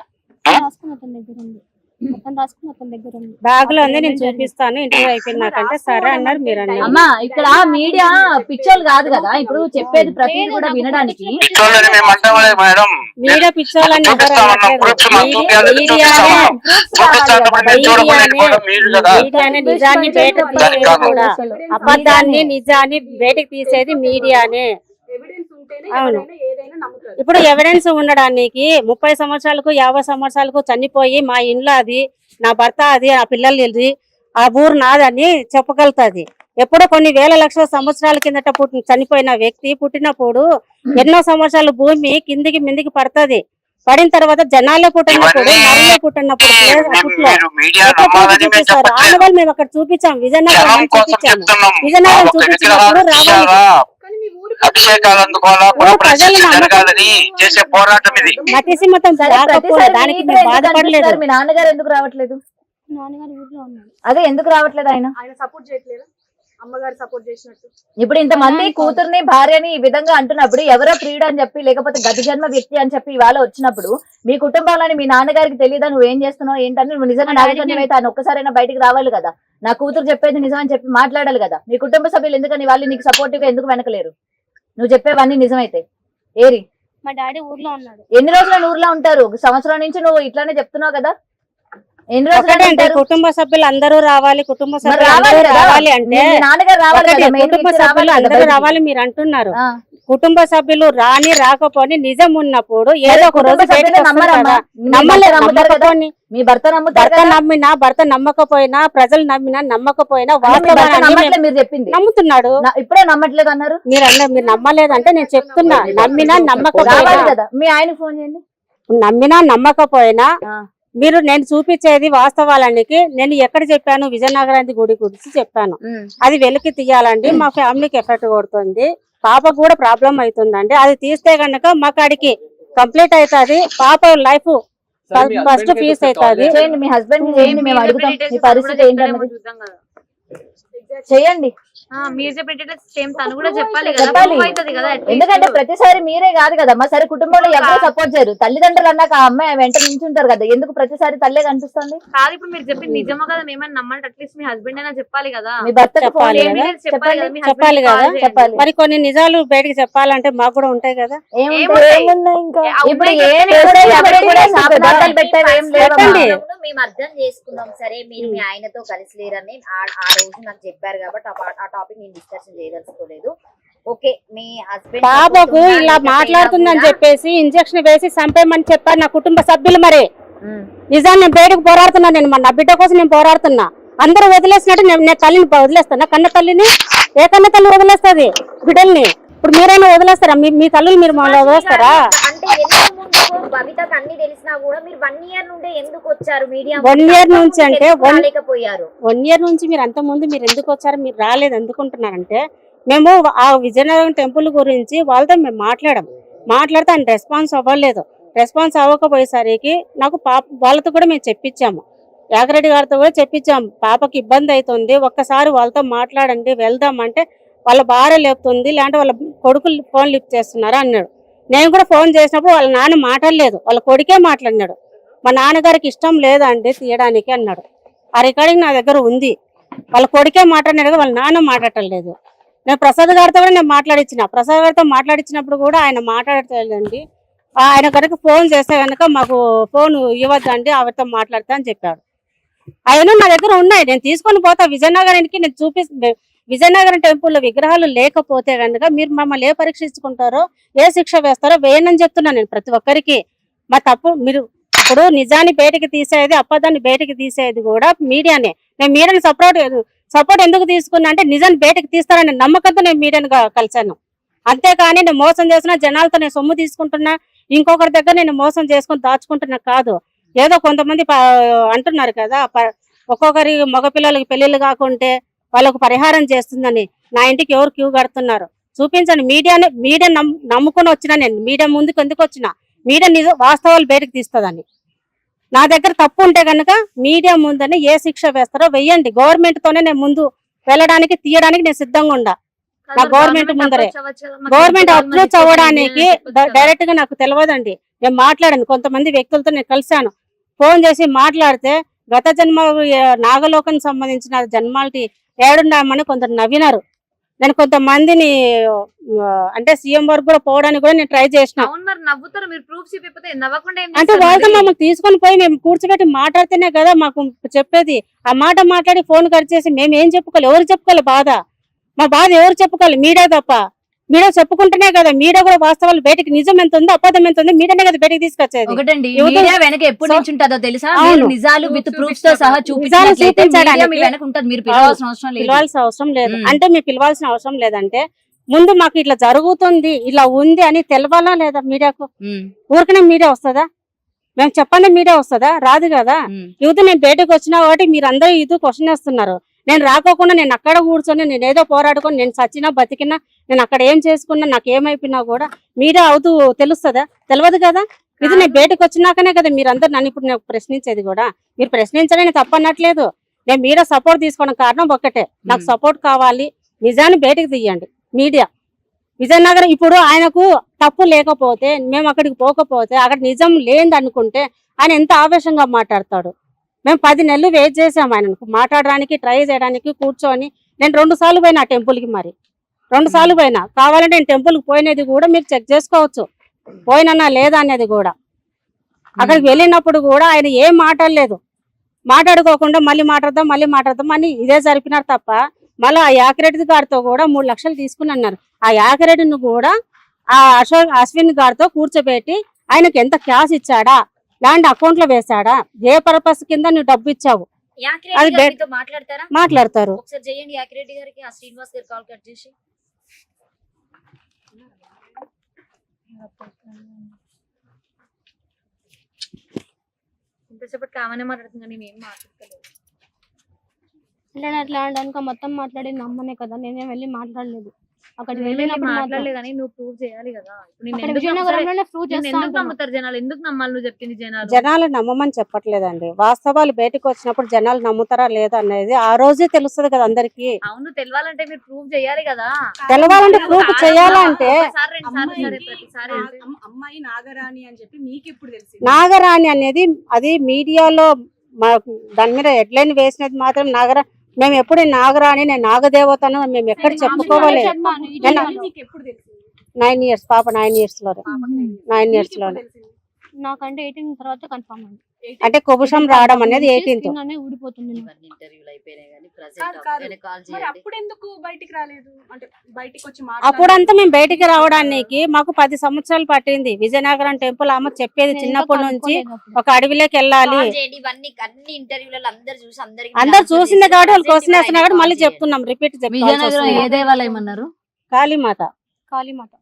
బ్యాగ్లో ఉంది. నేను చూపిస్తాను ఇంటర్వ్యూ అయిపోయినాకంటే సరే అన్నారు మీరు అమ్మా ఇక్కడ మీడియా పిక్చర్లు కాదు కదా? ఇప్పుడు చెప్పేది ప్రతిదీ కూడా వినడానికి. మీడియా మీడియా- చూపించాలని మీడియానే నిజాన్ని బయటకు తీసేది. కూడా. అబద్ధాన్ని నిజాన్ని బయటకు తీసేది మీడియానే. ఇప్పుడు ఎవిడెన్స్ ఉండడానికి ముప్పై సంవత్సరాలకు యాభై సంవత్సరాలకు చనిపోయి మా ఇంట్లో అది నా భర్త అది నా పిల్లలు ఇది ఆ ఊరు నాదని చెప్పగలుగుతుంది. ఎప్పుడో కొన్ని వేల లక్షల సంవత్సరాల కిందట పుట్టి చనిపోయిన వ్యక్తి పుట్టినప్పుడు ఎన్నో సంవత్సరాలు భూమి కిందికి మిందికి పడుతుంది. పడిన తర్వాత జనాలే పుట్టినప్పుడు నరులే పుట్టినప్పుడు మేము చూపిస్తారు? చెప్పట్లేదు. ఆనవాళ్ళు మేము అక్కడ చూపించాం విజయనగరం చూపించాము. విజయనగరం చూపించినప్పుడు రావాలి. అభిషేకాలు అందుకోవాలా? ప్రజలు జరగాలని చేసే పోరాటం ఇది. దానికి బాధపడలేదు? మీ నాన్నగారు ఎందుకు రావట్లేదు? అదే ఎందుకు రావట్లేదు ఆయన? ఆయన సపోర్ట్ చేయట్లేదా? అమ్మగారు సపోర్ట్ చేసినట్టు. ఇప్పుడు ఇంతమంది కూతుర్ని భార్యని ఈ విధంగా అంటున్నప్పుడు ఎవరో ప్రియుడు అని చెప్పి లేకపోతే గత జన్మ వ్యక్తి అని చెప్పి ఇవాళ వచ్చినప్పుడు మీ కుటుంబంలోని మీ నాన్నగారికి తెలియదా? నువ్వు ఏం చేస్తున్నావు? ఏంటని నువ్వు నిజంగా నాగకన్యం అయితే ఆయన ఒక్కసారైనా బయటికి రావాలి కదా? నా కూతురు చెప్పేది నిజం అని చెప్పి మాట్లాడాలి కదా? మీ కుటుంబ సభ్యులు ఎందుకని వాళ్ళు నీకు సపోర్టివ్గా ఎందుకు వెనకలేరు? నువ్వు చెప్పేవన్నీ నిజమైతే ఏరి? మా డాడీ ఊర్లో ఉన్నాడు. ఎన్ని రోజులు ఊర్లో ఉంటారు? ఒక సంవత్సరం నుంచి నువ్వు ఇట్లానే చెప్తున్నావు కదా. ఎన్ని రోజులు కుటుంబ సభ్యులు అందరూ రావాలి కుటుంబ సభ్యులు రావాలి అంటే నాన్నగారు రావాలి కుటుంబ సభ్యులు అందరూ. రావాలి మీరు అంటున్నారు. కుటుంబ సభ్యులు రాని రాకపోని నిజం ఉన్నప్పుడు ఏదో ఒక రోజు. మీ భర్త భర్త? నమ్మినా భర్త నమ్మకపోయినా ప్రజలు నమ్మినా నమ్మకపోయినా మీరు చెప్పింది. నమ్ముతున్నాడు. ఇప్పుడే నమ్మట్లేదు అన్నారు. మీరు అన్న మీరు నమ్మలేదంటే నేను చెప్తున్నా. నమ్మినా నమ్మకపోయినా. కదా. మీ ఆయన ఫోన్ చేయండి. నమ్మినా నమ్మకపోయినా. మీరు నేను చూపించేది వాస్తవాలనికి నేను ఎక్కడ చెప్పాను? విజయనగరానికి గుడి గురించి చెప్పాను. అది వెలికి తీయాలండి. మా ఫ్యామిలీకి ఎఫెక్ట్ కొడుతుంది. పాపకు కూడా ప్రాబ్లం అవుతుందండి అది తీస్తే గనక మా కాడికి కంప్లీట్ అవుతుంది. పాప లైఫ్ ఫస్ట్ call అవుతుంది. చేయండి మీ హస్బెండ్ చేయండి మేము అడుగుతాం. మీ పరిస్థితి ఏంటన్నది చేయండి. మీరు సేమ్ తను కూడా చెప్పాలి కదా. అవుతది. ఎందుకంటే ప్రతిసారి మీరే కాదు కదా మా సరే కుటుంబంలో ఎవరు సపోర్ట్ చేయరు. తల్లిదండ్రులు అన్నాక ఆ అమ్మాయి వెంట నించుంటారు కదా ఎందుకు ప్రతిసారి తల్లే కనిపిస్తుంది? కాదు ఇప్పుడు మీరు చెప్పింది నిజమా కదా మేమని నమ్మంటే అట్లీస్ట్ మీ హస్బెండ్ అయినా చెప్పాలి కదా. మీ భర్తకు ఫోన్ చెప్పాలి కదా. చెప్పాలి కదా. మరి కొన్ని నిజాలు బయటికి చెప్పాలంటే మాకు కూడా ఉంటాయి కదా. మేము అర్థం చేసుకున్నాం సరే మీరు మీ ఆయనతో కలిసి లేరని ఆ- ఆ రోజు నాకు చెప్పారు కాబట్టి టాపిక్ నేను డిస్కషన్ చేయదలుచుకోలేదు. ఓకే మీ హస్బెండ్ పాపకు ఇలా మాట్లాడుతుందని చెప్పేసి ఇంజక్షన్ వేసి చంపేయమని చెప్పారు నా కుటుంబ సభ్యులు మరి. నిజాన్ని నేను బయటకు పోరాడుతున్నా నేను నా బిడ్డ కోసం నేను పోరాడుతున్నా. అందరూ వదిలేసినట్టు నేను తల్లిని వదిలేస్తానా. కన్న తల్లిని ఏ కన్న తల్లి వదిలేస్తుంది బిడ్డల్ని? ఇప్పుడు మీరైనా వదిలేస్తారా? మీ మీ తల్లులు మీరు మమ్మల్ని వదిలేస్తారా? అంటే ఎందుకు ముందుకు బబితకు అన్ని తెలిసినా కూడా మీరు వన్ ఇయర్ నుండే ఎందుకు వచ్చారు మీడియా One year నుంచి అంటే రాలేకపోయారు వన్ ఇయర్ నుంచి మీరు అంత ముందు మీరు ఎందుకు వచ్చారు? మీరు రాలేదు ఎందుకుంటున్నారంటే మేము ఆ విజయనగరం టెంపుల్ గురించి వాళ్ళతో మేము మాట్లాడాం. మాట్లాడితే ఆయన రెస్పాన్స్ అవ్వలేదు. రెస్పాన్స్ అవ్వకపోయేసరికి నాకు పాప వాళ్ళతో కూడా మేము చెప్పించాము. యాగరెడ్డి గారితో కూడా చెప్పించాము పాపకి ఇబ్బంది అవుతుంది. ఒక్కసారి వాళ్ళతో మాట్లాడండి వెళ్దాం అంటే వాళ్ళ భార్య లేపుతుంది లేదంటే వాళ్ళ కొడుకులు ఫోన్ లిఫ్ట్ చేస్తున్నారు అన్నాడు. నేను కూడా ఫోన్ చేసినప్పుడు వాళ్ళ నాన్న మాట్లాడలేదు వాళ్ళ కొడుకే మాట్లాడినాడు. మా నాన్నగారికి ఇష్టం లేదండి తీయడానికి అన్నాడు. ఆ రికార్డింగ్ నా దగ్గర ఉంది. వాళ్ళ కొడుకే మాట్లాడినాడు వాళ్ళ నాన్న మాట్లాడటం లేదు. నేను ప్రసాద్ గారితో కూడా నేను మాట్లాడించిన ప్రసాద్ గారితో మాట్లాడించినప్పుడు కూడా ఆయన మాట్లాడలేదండి ఆయన కనుక ఫోన్ చేస్తే కనుక మాకు ఫోన్ ఇవ్వద్దండి ఆవిడతో మాట్లాడతా అని చెప్పాడు. ఆయన నా దగ్గర ఉన్నాయి. నేను తీసుకొని పోతా. విజయనగరానికి నేను చూపి విజయనగరం టెంపుల్లో విగ్రహాలు లేకపోతే కనుక మీరు మమ్మల్ని ఏ పరీక్షించుకుంటారో ఏ శిక్ష వేస్తారో వేయనని చెప్తున్నాను నేను ప్రతి ఒక్కరికి. మా తప్పు మీరు ఇప్పుడు నిజాన్ని బయటకి తీసేది అప్పదాన్ని బయటకి తీసేది కూడా మీడియానే. నేను మీడియాని సపోర్ట్ సపోర్ట్ ఎందుకు తీసుకున్నా అంటే నిజాన్ని బయటకు తీస్తారనే నమ్మకంతో నేను మీడియాను గా- కలిశాను. అంతేకాని నేను మోసం చేసిన జనాలతో నేను సొమ్ము తీసుకుంటున్నా ఇంకొకరి దగ్గర నేను మోసం చేసుకొని దాచుకుంటున్నా కాదు. ఏదో కొంతమంది అంటున్నారు కదా ఒక్కొక్కరి మగపిల్లలకి పెళ్ళిళ్ళు కాకుంటే వాళ్ళకు పరిహారం చేస్తుందని నా ఇంటికి ఎవరు క్యూ కడుతున్నారు? చూపించండి. మీడియాని మీడియా నమ్ము- నమ్ముకొని వచ్చిన నేను మీడియా ముందుకు ఎందుకు వచ్చిన మీడియా నిజ వాస్తవాలు బయటకు తీస్తుందని. నా దగ్గర తప్పు ఉంటే కనుక మీడియా ముందని ఏ శిక్ష వేస్తారో వెయ్యండి. గవర్నమెంట్ తోనే నేను ముందు వెళ్ళడానికి తీయడానికి నేను సిద్ధంగా ఉండా. నా గవర్నమెంట్ ముందరే. గవర్నమెంట్ అప్రోచ్ అవ్వడానికి డైరెక్ట్గా నాకు తెలియదండి నేను మాట్లాడాను. కొంతమంది వ్యక్తులతో నేను కలిశాను. ఫోన్ చేసి మాట్లాడితే గత జన్మ ఏ, నాగలోకానికి సంబంధించిన జన్మాలకి ఏడున్నామని కొందరు నవ్వినారు. నేను కొంతమందిని అంటే సీఎం వరకు కూడా పోవడానికి కూడా నేను ట్రై చేసిన. అంటే వాళ్ళతో? మమ్మల్ని తీసుకొని పోయి మేము కూర్చోబెట్టి మాట్లాడితేనే కదా మాకు చెప్పేది. ఆ మాట మాట్లాడి ఫోన్ కట్ చేసి మేము ఏం చెప్పుకోవాలి ఎవరు చెప్పుకోవాలి బాధ? మా బాధ ఎవరు చెప్పుకోవాలి? మీడియా తప్ప. మీడియా చెప్పుకుంటేనే కదా మీడియా కూడా వాస్తవాలు బయటకి నిజం ఎంత ఉందో అబద్ధం ఎంత ఉంది మీడియానే కదా బయటకి తీసుకొచ్చేది. ఒకటండి యువత- మీడియా వెనక నుంచి ఉంటుందో తెలుసా? నిజాలు విత్ ప్రూఫ్స్తో సహా వెనక ఉంటుంది మీరు పిలవాల్సిన అవసరం లేదు. పిలవాల్సిన అవసరం లేదు. మ్మ్. అంటే మీరు పిలవాల్సిన అవసరం లేదంటే ముందు మాకు ఇట్లా జరుగుతుంది ఇలా ఉంది అని తెలవాలా లేదా మీడియాకు? ఊరికనే మీడియా వస్తుందా? మేము చెప్పండి మీడియా వస్తుందా? రాదు కదా. యూత్ నేను బయటకు వచ్చినా కాబట్టి మీరు అందరూ ఇది క్వశ్చన్ వేస్తున్నారు. నేను రాకోకుండా నేను అక్కడ కూర్చొని నేను ఏదో పోరాడుకొని నేను చచ్చినా బతికినా నేను అక్కడ ఏం చేసుకున్నా నాకు ఏమైపోయినా కూడా మీడియా అవుతూ తెలుస్తుందా? తెలియదు కదా? ఇది నేను బయటకు వచ్చినాకనే కదా మీరు అందరు నన్ను ఇప్పుడు నాకు ప్రశ్నించేది కూడా. మీరు ప్రశ్నించడం నేను తప్పనట్లేదు నేను మీడియా సపోర్ట్ తీసుకోవడం కారణం ఒక్కటే. నాకు. సపోర్ట్ కావాలి. నిజాన్ని బయటకు తీయండి. మీడియా. విజయనగరం ఇప్పుడు ఆయనకు తప్పు లేకపోతే మేము అక్కడికి పోకపోతే అక్కడ నిజం లేనిది అనుకుంటే ఆయన ఎంత ఆవేశంగా మాట్లాడతాడు? మేము పది నెలలు వెయిట్ చేసాం ఆయన మాట్లాడడానికి ట్రై చేయడానికి కూర్చొని. నేను రెండు సార్లు పోయినా టెంపుల్కి కి మరి. రెండు సార్లు పోయినా. కావాలంటే నేను టెంపుల్కి కి పోయినది కూడా మీరు చెక్ చేసుకోవచ్చు. పోయినా లేదా అనేది కూడా. అక్కడికి వెళ్ళినప్పుడు కూడా ఆయన ఏం మాట్లాడలేదు. మాట్లాడుకోకుండా మళ్ళీ మాట్లాడదాం మళ్ళీ మాట్లాడదాం అని ఇదే జరిపినారు తప్ప మళ్ళీ ఆ యాకిరెడ్డి గారితో కూడా మూడు లక్షలు తీసుకుని అన్నారు. ఆ యాకిరెడ్డిని కూడా ఆ అశోక్ అశ్విన్ గారితో కూర్చోబెట్టి ఆయనకి ఎంత క్యాష్ ఇచ్చాడా? ల్యాండ్ అకౌంట్లో వేశాడా? ఏ పర్పస్ కింద నువ్వు డబ్బు ఇచ్చావు? మాట్లాడతారా? మాట్లాడతారు. ఒకసారి చేయండి యాకిరెడ్డి గారికి ఆ శ్రీనివాస్ గారు కాల్ కట్ చేసి. ఇంతసేపటి కామనే మాట్లాడుతుంది కానీ నేను ఏం మాట్లాడలేదు. అంటే అట్లా అనడానికి మొత్తం మాట్లాడింది అమ్మనే కదా నేనేం వెళ్ళి మాట్లాడలేదు. కానీ నువ్వు ప్రూవ్ చేయాలి కదా. ఇప్పుడు ఎందుకు నమ్ముతారు? జనాలు? ఎందుకు నమ్మాలి నువ్వు చెప్పింది జనాలు? జనాలు నమ్మమని చెప్పట్లేదండి. వాస్తవాలు బయటకు వచ్చినప్పుడు జనాలు నమ్ముతారా లేదా అనేది ఆ రోజే తెలుస్తుంది కదా అందరికి. అవును తెలవాలంటే మీరు ప్రూవ్ చేయాలి కదా. తెలవాలంటే ప్రూఫ్ చేయాలంటే అమ్మాయి నాగరాణి అని చెప్పి మీకు ఎప్పుడు తెలిసింది? నాగరాణి అనేది అది మీడియాలో మా దాని మీద హెడ్లైన్ వేసినది మాత్రం నాగర మేము ఎప్పుడు నాగరాణి నేను నాగదేవతను మేము ఎక్కడ చెప్పుకోవాలి? నేను- ఇయర్స్ పాప నైన్ ఇయర్స్లో నైన్ ఇయర్స్ తెలిసింది? నాకంటే ఎయిటీన్ తర్వాత కన్ఫర్మ్ అయింది. అంటే కుబుషం రావడం అనేది ఎయిటీన్త్ Skin అనేది ఊడిపోతుంది నాకు. ఇవన్నీ ఇంటర్వ్యూలు అయిపోయినాయి కానీ కాదు, ప్రజెంట్ కాదు. కాల్ మరి చేయండి. అప్పుడు ఎందుకు బయటికి రాలేదు? అంటే బయటికి వచ్చి అప్పుడంతా మేము బయటికి రావడానికి మాకు పది సంవత్సరాలు పట్టింది. విజయనగరం టెంపుల్ ఆమె చెప్పేది నేను చిన్నప్పటి నుంచి. ఒక అడవిలోకి వెళ్ళాలి. అందరు చూసి అందరికి అందరు చూసింది కాబట్టి వాళ్ళు క్వశ్చన్ వేస్తున్నా కాబట్టి మళ్ళీ చెప్తున్నాం. రిపీట్ విజయనగరం ఏ చెప్తున్నాం దేవాలయం అన్నారు? కాళీమాత. కాళీమాత.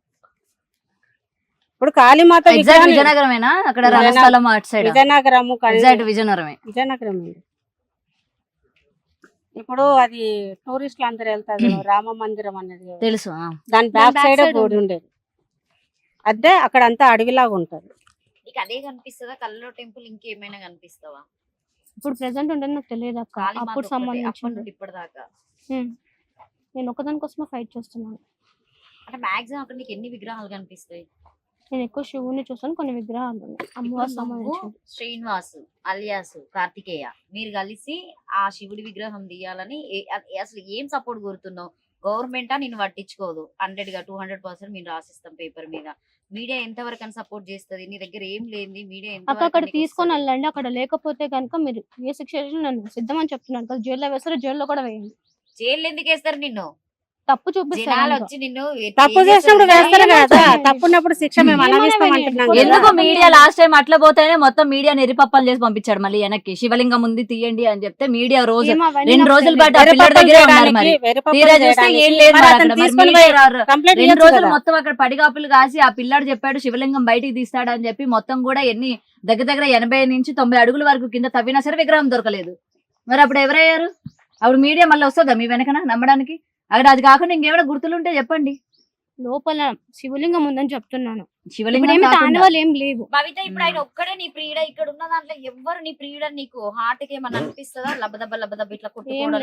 ఇప్పుడు కాళీమాత ఎగ్జాక్ట్ విగ్రహాన్ని- విజయనగరమేనా? అక్కడ విజయనగరం. రంగస్థలం అటు సైడ్ విజయనగరము కడి- ఎగ్జాక్ట్ విజయనగరమే. విజయనగరం అండి ఇప్పుడు అది టూరిస్టులు అందరు వెళ్తారు కదా, రామ మందిరం అనేది. తెలుసు. దాని బ్యాక్ సైడ్ గుడి ఉండేది. అదే అక్కడ అంతా అడవిలాగా ఉంటది. నీకు అదే కనిపిస్తుందా? కల్లో టెంపుల్ ఇంకేమైనా కనిపిస్తావా? ఇప్పుడు ప్రెసెంట్ ఉండేది నాకు తెలియదు అక్క. అప్పుడు ఇప్పటిదాకా? ఉమ్. నేను ఒకదాని కోసమే ఫైట్ చేస్తున్నాను. అంటే మాక్సిమం అక్కడ నీకు ఎన్ని విగ్రహాలు కనిపిస్తాయి? నేను ఎక్కువ శివుని చూసాను కొన్ని విగ్రహాలు ఉన్నాయి. అమ్మవారు సంబంధించింది. శ్రీనివాసు అలియాసు కార్తికేయ మీరు కలిసి ఆ శివుడి విగ్రహం తీయాలని ఏ- అ- అసలు ఏం సపోర్ట్ కోరుతున్నావు? గవర్నమెంట్ నిన్ను పట్టించుకోదు. హండ్రెడ్గా టూ హండ్రెడ్ పర్సెంట్ మేము రాసిస్తాం పేపర్ మీద. మీడియా ఎంత వరకు అని సపోర్ట్ చేస్తుంది? నీ దగ్గర ఏం లేని మీడియా అక్కడ తీసుకొని వెళ్ళండి. అక్కడ లేకపోతే కనుక మీరు ఏ శిక్ష చేసినా నేను సిద్ధమని చెప్తున్నాను కదా జైల్లో వేస్తారో జైల్లో కూడా వేయండి. జైలు ఎందుకు వేస్తారు నిన్ను? తప్పు చూపిస్తారు వచ్చి నిన్ను ఏ- తప్పు చేసినప్పుడు చేస్తారు? వేస్తారు కదా. తప్పున్నప్పుడు శిక్ష మేము. ఎందుకు. మీడియా లాస్ట్ టైం అట్లా పోతేనే మొత్తం మీడియా నిరిపప్పాలు చేసి పంపించాడు మళ్ళీ వెనక్కి శివలింగం ఉంది తీయండి అని చెప్తే మీడియా రోజు రెండు రోజుల. పాటు తీరా చూస్తే ఏం లేదు రెండు రోజులు. మొత్తం అక్కడ పడిగాపులు కాసి ఆ పిల్లాడు చెప్పాడు శివలింగం బయటికి తీస్తాడని చెప్పి మొత్తం కూడా ఎన్ని దగ్గర దగ్గర ఎనభై నుంచి తొంభై అడుగుల వరకు కింద తవ్వినా సరే విగ్రహం దొరకలేదు మరి అప్పుడు ఎవరయ్యారు అప్పుడు మీడియా మళ్ళీ వస్తుందా మీ వెనకన నమ్మడానికి అక్కడ అది కాకుండా ఇంకేమైనా గుర్తులుంటే చెప్పండి. లోపల శివలింగం ఉందని చెప్తున్నాను. శివలింగం. తాండవాలు ఏం లేవు. భవిత ఇప్పుడు ఆయన ఒక్కడే నీ ప్రియుడ ఇక్కడ ఉన్న దాంట్లో ఎవ్వరు నీ ప్రియుడ నీకు హార్ట్కి ఏమన్నా అనిపిస్తుందా? లబదబ లబదబ ఇట్లా కొట్టుకోవడం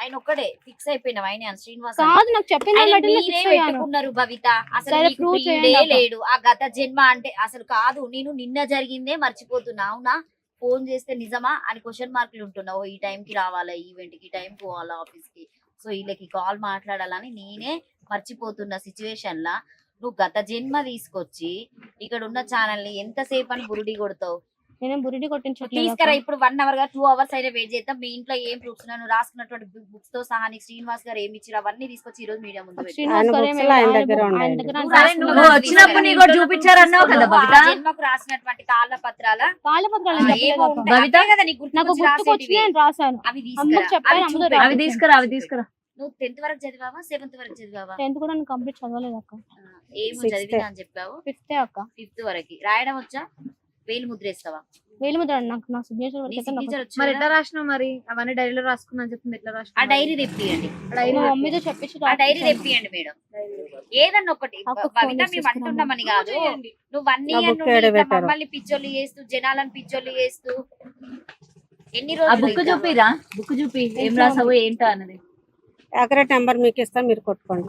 ఆయన ఒక్కడే ఫిక్స్ అయిపోయినావు? ఆయన శ్రీనివాస్. కాదు నాకు భవిత. అసలు. లేడు. ఆ గత జన్మ అంటే అసలు కాదు నేను నిన్న జరిగిందే మర్చిపోతున్నా. అవునా? ఫోన్ చేస్తే నిజమా? అని క్వశ్చన్ మార్కులు ఉంటున్నావు. ఈ టైం కి రావాలా? ఈవెంట్కి? టైం పోవాలా? ఆఫీస్కి? సో వీళ్ళకి కాల్ మాట్లాడాలని నేనే మర్చిపోతున్న సిచ్యువేషన్ లా. నువ్వు గత జన్మ తీసుకొచ్చి ఇక్కడ ఉన్న ఛానల్ని ఎంతసేపు అని బురుడి కొడతావు? నేనేం బురిడి కొట్టించట్లేదు తీసుకురా. ఇప్పుడు వన్ అవర్గా టూ అవర్స్ అయినా వెయిట్ చేద్దాం. మీ ఇంట్లో ఏం ప్రూఫ్స్ నువ్వు రాసుకున్నటువంటి బుక్స్తో సహా నీకు శ్రీనివాస్ గారు ఏమి ఇచ్చారు అవన్నీ తీసుకొచ్చి ఈ రోజు మీడియా ముందు జన్మకు రాసినటువంటి తాళ్ళ పత్రాల? అవే కదా. నీకు గుర్తుకొచ్చి. నేను రాశాను. అవి తీసుకురా. అవి అవి తీసుకురా. నువ్వు టెన్త్ వరకు చదివావా సెవెంత్ వరకు చదివావా? టెన్త్ కూడా నేను కంప్లీట్ చదవలేదు అక్క. ఏమో. చదివినా అని చెప్పావు. ఫిఫ్తే అక్క. ఫిఫ్త్ వరకు. రాయడం వచ్చా? వేలు ముద్ర వేస్తావా? వేలు ముద్ర నాకు నా సిగ్నేచర్ మరి ఎట్లా రాసినావు మరి? అవన్నీ డైరీలో రాసుకున్నా అని చెప్పింది ఎట్లా ఆ రాసినావు డైరీ తెప్పియండి. డైరీ మా మమ్మీతో చెప్పించి ఆ డైరీ. తెప్పియండి మేడం. ఏదన్నా ఒకటి. చేసి మేము. అంటున్నామని కాదు. నువ్వు వన్ నా ఇయర్ book ఏడ నుండి ఇట్లా పెట్టారు? మమ్మల్ని పిచ్చోళ్ళు చేస్తూ జనాలను పిచ్చోళ్ళు చేస్తూ ఎన్ని ఆ రోజులు బుక్? చూపిరా. బుక్ చూపి. ఏం రాసావు ఏంటో అన్నది. యాక్యురేట్ నెంబర్ మీకు ఇస్తాను మీరు కొట్టుకోండి.